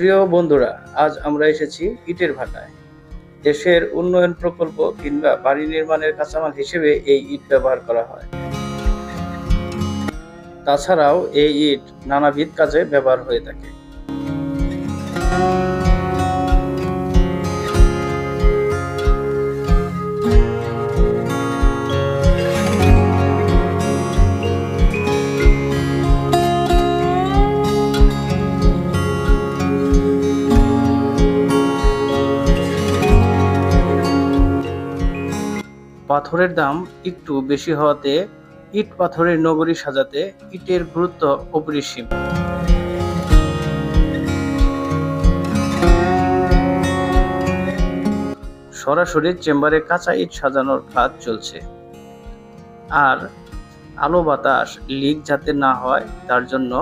প্রিয় বন্ধুরা, আজ আমরা এসেছি ইটের ভাটায়। দেশের উন্নয়ন প্রকল্প কিংবা বাড়ি নির্মাণের কাঁচামাল হিসেবে এই ইট ব্যবহার করা হয়। তাছাড়াও এই ইট নানাবিধ কাজে ব্যবহার হয়ে থাকে। পাথরের দাম একটু বেশি হওয়াতে ইট পাথরের নগরী সাজাতে ইটের গুরুত্ব অপরিসীম। সরাসরি চেম্বারে কাঁচা ইট সাজানোর কাজ চলছে। আর আলো বাতাস লিক যাতে না হয়, তার জন্য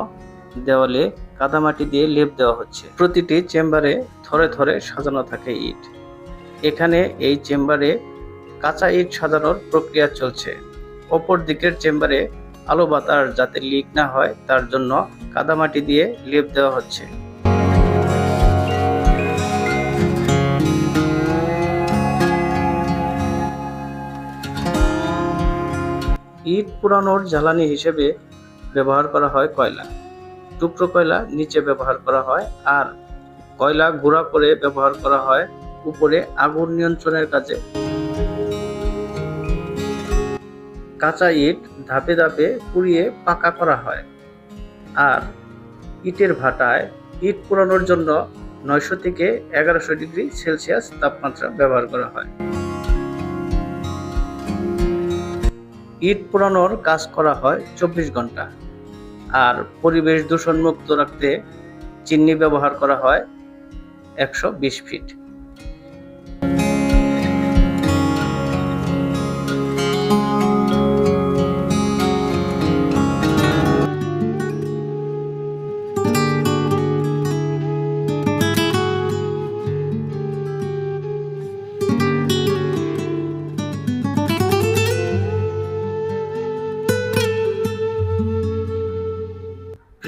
দেওয়ালে কাদামাটি দিয়ে লেপ দেওয়া হচ্ছে। প্রতিটি চেম্বারে থরে থরে সাজানো থাকে ইট। এখানে এই চেম্বারে কাঁচা ইট সাজানোর প্রক্রিয়া চলছে। অপর দিকের চেম্বারে আলো বাতাস যাতে লিক না হয়, তার জন্য কাদামাটি দিয়ে লেপ দেওয়া হচ্ছে। ইট পোড়ানোর জ্বালানি হিসেবে ব্যবহার করা হয় কয়লা। টুকরো কয়লা নিচে ব্যবহার করা হয় আর কয়লা গুঁড়া করে ব্যবহার করা হয় উপরে আগুন নিয়ন্ত্রণের কাজে। কাঁচা ইট ধাপে ধাপে পুড়িয়ে পাকা করা হয়। আর ইটের ভাটায় ইট পোড়ানোর জন্য নয়শো থেকে এগারোশো ডিগ্রি সেলসিয়াস তাপমাত্রা ব্যবহার করা হয়। ইট পোড়ানোর কাজ করা হয় চব্বিশ ঘণ্টা। আর পরিবেশ দূষণমুক্ত রাখতে চিমনি ব্যবহার করা হয় একশো বিশ ফিট।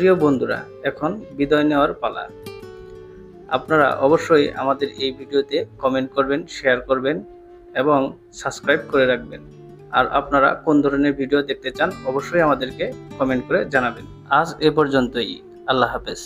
প্রিয় বন্ধুরা, এখন বিদায় নেওয়ার পালা। আপনারা অবশ্যই আমাদের এই ভিডিওতে কমেন্ট করবেন শেয়ার করবেন এবং সাবস্ক্রাইব করে রাখবেন। আর আপনারা কোন ধরনের ভিডিও দেখতে চান, অবশ্যই আমাদেরকে কমেন্ট করে জানাবেন। আজ এ পর্যন্তই। আল্লাহ হাফেজ।